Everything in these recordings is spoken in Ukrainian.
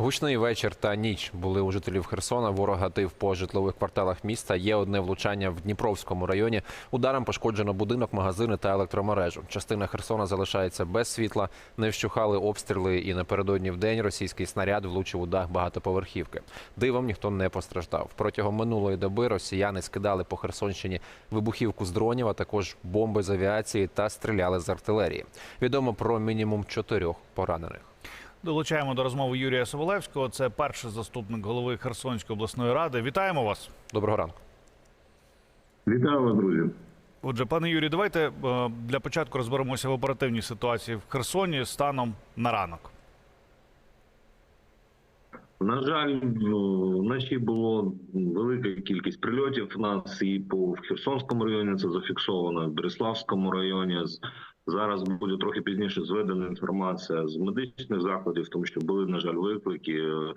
Гучний вечір та ніч були у жителів Херсона. Ворог гатив по житлових кварталах міста. Є одне влучання в Дніпровському районі. Ударом пошкоджено будинок, магазини та електромережу. Частина Херсона залишається без світла. Не вщухали обстріли, і напередодні в день російський снаряд влучив у дах багатоповерхівки. Дивом ніхто не постраждав. Протягом минулої доби росіяни скидали по Херсонщині вибухівку з дронів, а також бомби з авіації та стріляли з артилерії. Відомо про мінімум чотирьох поранених. Долучаємо до розмови Юрія Соболевського. Це перший заступник голови Херсонської обласної ради. Вітаємо вас. Доброго ранку. Вітаю вас, друзі. Отже, пане Юрію, давайте е, для початку розберемося в оперативній ситуації в Херсоні станом на ранок. На жаль, ну, вночі було велика кількість прильотів. У нас і по в Херсонському районі це зафіксовано, в Береславському районі. Зараз буде трохи пізніше зведена інформація з медичних закладів, тому що були, на жаль, виклики. Е,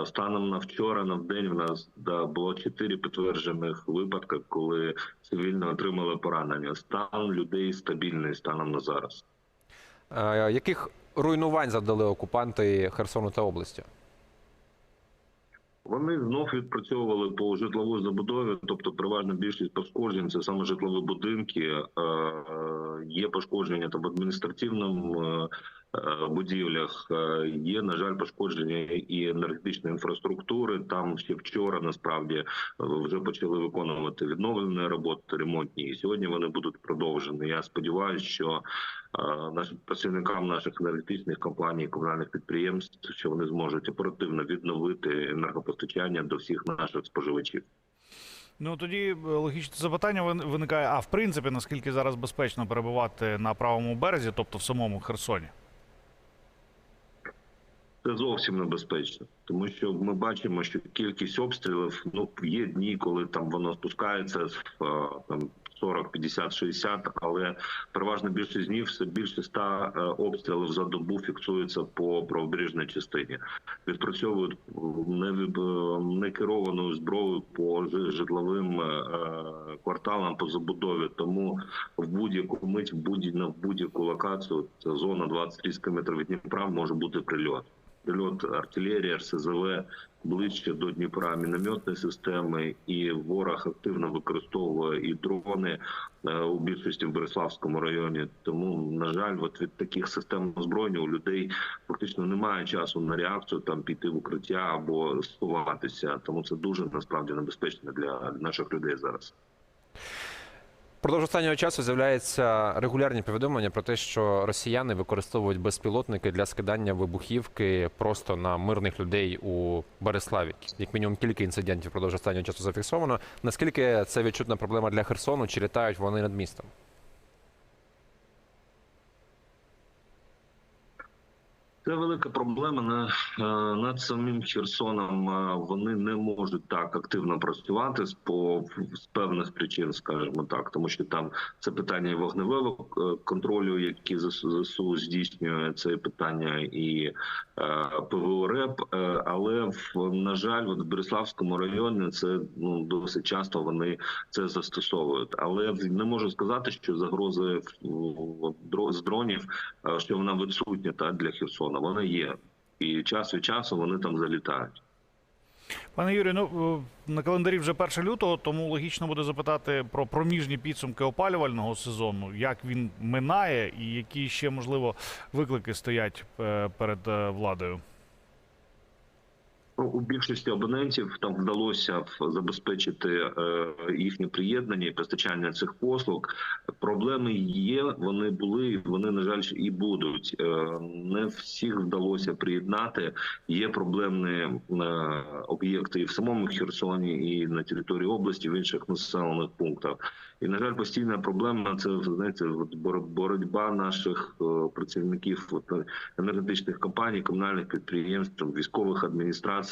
е, Станом на вчора, на вдень, в нас да, було чотири підтверджених випадки, коли цивільні отримали поранення. Стан людей стабільний станом на зараз. Е, Яких руйнувань завдали окупанти Херсону та області? Вони знов відпрацьовували по житловій забудові, тобто переважна більшість пошкоджень це саме житлові будинки. Є пошкодження там в адміністративному е, е, будівлях. Е, Є на жаль пошкодження і енергетичної інфраструктури. Там ще вчора насправді вже почали виконувати відновлені роботи ремонтні. І сьогодні вони будуть продовжені. Я сподіваюся, що нашим працівникам наших енергетичних компаній, комунальних підприємств, що вони зможуть оперативно відновити енергопостачання до всіх наших споживачів. Ну тоді е, логічне запитання вин- виникає: а в принципі, наскільки зараз безпечно перебувати на правому березі, тобто в самому Херсоні? Це зовсім небезпечно, тому що ми бачимо, що кількість обстрілів ну є дні, коли там воно спускається е, там 40, 50, 60, але переважна більшість днів все більше ста е, обстрілів за добу фіксується по правобережній частині. Відпрацьовують некерованою зброєю по житловим е, е, кварталам по забудові. Тому в будь-яку мить, в будь-яку локацію, це зона 20-30 км від Дніпра, може бути прильот. Прильот артилерії, РСЗВ ближче до Дніпра мінометної системи, і ворог активно використовує і дрони е, у більшості в Береславському районі. Тому, на жаль, от від таких систем озброєння у людей фактично немає часу на реакцію там піти в укриття або сховатися. Тому це дуже насправді небезпечно для наших людей зараз. Впродовж останнього часу з'являються регулярні повідомлення про те, що росіяни використовують безпілотники для скидання вибухівки просто на мирних людей у Береславі. Як мінімум кілька інцидентів продовж останнього часу зафіксовано. Наскільки це відчутна проблема для Херсону? Чи літають вони над містом? Це велика проблема на е, над самим Херсоном. е, Вони не можуть так активно працювати з по з певних причин, скажімо так, тому що там це питання вогневого е, контролю, які ЗСУ здійснює це питання і е, ПВО РЕП. Але в на жаль, в Береславському районі це ну досить часто вони це застосовують. Але не можу сказати, що загрози з дронів що вона відсутня та для Херсона. Вона є, і час від часу вони там залітають. Пане Юрію, ну е, на календарі вже 1 лютого, тому логічно буде запитати про проміжні підсумки опалювального сезону, як він минає, і які ще можливо виклики стоять е, перед е, владою. У більшості абонентів там вдалося забезпечити е, їхнє приєднання і постачання цих послуг. Проблеми є, вони були, вони на жаль і будуть. Е, не всіх вдалося приєднати. Є проблемні е, об'єкти і в самому Херсоні, і на території області, в інших населених пунктах. І на жаль, постійна проблема це знаєте, от бор- боротьба наших працівників енергетичних компаній, комунальних підприємств, військових адміністрацій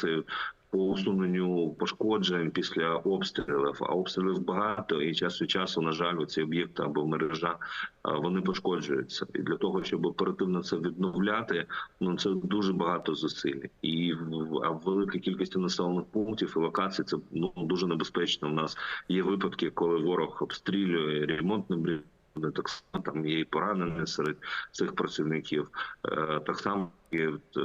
по усуненню пошкоджень після обстрілів. А обстрілів багато, і час від часу, на жаль, ці об'єкти або мережа вони пошкоджуються. І для того, щоб оперативно це відновляти, ну це дуже багато зусиль. І в великій кількості населених пунктів і локацій це ну дуже небезпечно. У нас є випадки, коли ворог обстрілює ремонтні Вони так само там є і поранені серед цих працівників. Е, Так само є е,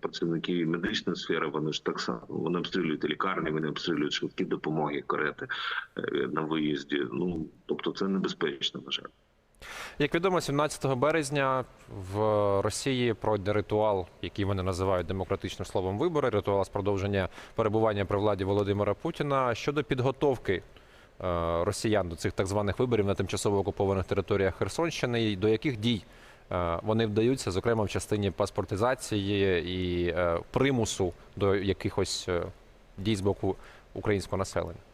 працівники медичної сфери. Вони ж так само вони обстрілюють лікарні, вони обстрілюють швидкі допомоги, карети е, на виїзді. Ну тобто це небезпечно, на жаль. Як відомо, 17 березня в Росії пройде ритуал, який вони називають демократичним словом вибори. Ритуал з продовження перебування при владі Володимира Путіна щодо підготовки росіян до цих так званих виборів на тимчасово окупованих територіях Херсонщини. І до яких дій е, вони вдаються, зокрема в частині паспортизації і е, примусу до якихось е, дій з боку українського населення.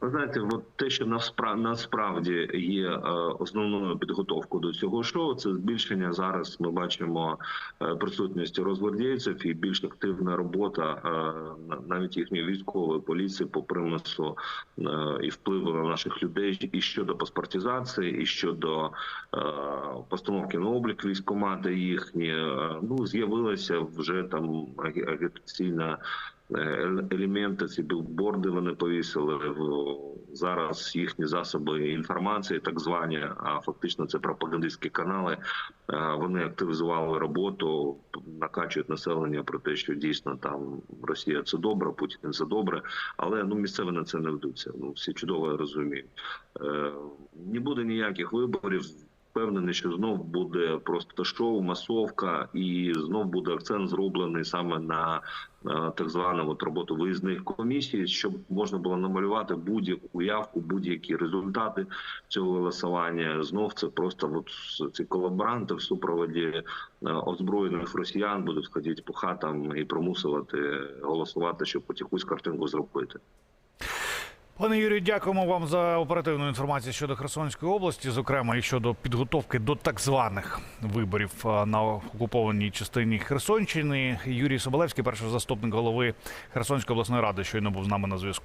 Ви знаєте, от те, що наспра- насправді є е, основною підготовкою до цього шоу, це збільшення зараз. Ми бачимо е, присутності розгвардійців і більш активна робота е, на- навіть їхньої військової поліції по примусу і впливу на наших людей і щодо паспортизації, і щодо постановки на облік військомати їхні. Ну з'явилася вже там агітаційна елементи, ці білборди вони повісили зараз. Їхні засоби інформації, так звані, а фактично це пропагандистські канали. е, Вони активізували роботу, накачують населення про те, що дійсно там Росія це добре, Путін це добре, але ну місцеві на це не ведуться. Ну всі чудово розуміють. Е, Не буде ніяких виборів. Впевнений, що знов буде просто шоу, масовка, і знов буде акцент зроблений саме на е, так звану от роботу виїзних комісій, щоб можна було намалювати будь-яку явку, будь-які результати цього голосування. Знов це просто от ці колаборанти в супроводі е, озброєних росіян будуть ходити по хатам і примусувати голосувати, щоб хоч якусь картинку зробити. Пане Юрію, дякуємо вам за оперативну інформацію щодо Херсонської області, зокрема і щодо підготовки до так званих виборів на окупованій частині Херсонщини. Юрій Соболевський, перший заступник голови Херсонської обласної ради, щойно був з нами на зв'язку.